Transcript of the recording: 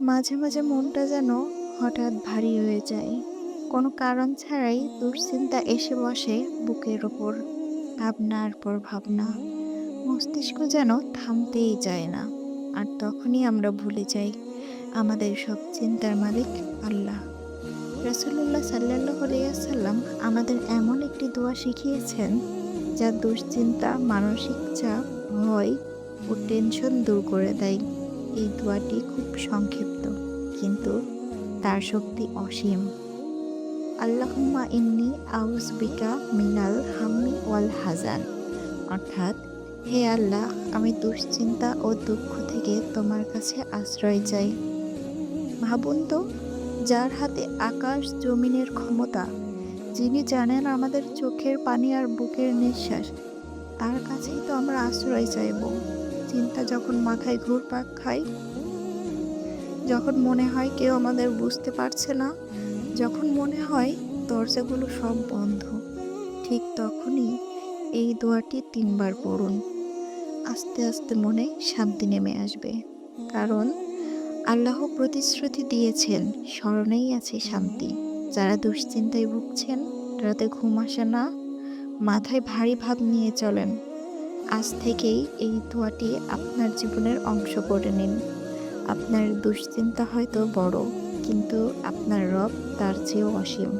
মাঝে মাঝে মনটা যেন হঠাৎ ভারী হয়ে যায়। কোনো কারণ ছাড়াই দুশ্চিন্তা এসে বসে বুকের ওপর, ভাবনার পর ভাবনা। মস্তিষ্ক যেন থামতেই চায় না, আর তখনই আমরা ভুলে যাই আমাদের সব চিন্তার মালিক আল্লাহ। রসুল্লাহ সাল্লাহ সাল্লাম আমাদের এমন একটি দোয়া শিখিয়েছেন, যা দুশ্চিন্তা, মানসিক চাপ, ভয় ও টেনশন দূর করে দেয়। এই দোয়াটি খুব সংক্ষিপ্ত, কিন্তু তার শক্তি অসীম। আল্লাহুম্মা ইন্নি আউজবিকা মিনাল হাম্মি ওয়াল হাজান অর্থাৎ, হে আল্লাহ, আমি দুশ্চিন্তা ও দুঃখ থেকে তোমার কাছে আশ্রয় চাই। ভাবুন তো, যার হাতে আকাশ জমিনের ক্ষমতা, যিনি জানেন আমাদের চোখের পানি আর বুকের নিঃশ্বাস, তার কাছেই তো আমরা আশ্রয় চাইব। চিন্তা যখন মাথায় ঘুরপাক খায়, যখন মনে হয় কেউ আমাদের বুঝতে পারছে না, যখন মনে হয় দরজাগুলো সব বন্ধ, ঠিক তখনই এই দোয়াটি তিনবার পড়ুন। আস্তে আস্তে মনে শান্তি নেমে আসবে, কারণ আল্লাহ প্রতিশ্রুতি দিয়েছেন, স্মরণেই আছে শান্তি। যারা দুশ্চিন্তায় ভুগছেন, রাতে ঘুম আসে না, মাথায় ভারী ভাব নিয়ে চলেন। আজ থেকেই এই দোয়াটি আপনার জীবনের অংশ করে নিন। আপনার দুশ্চিন্তা হয়তো বড়, কিন্তু আপনার রব তার চেয়েও অসীম।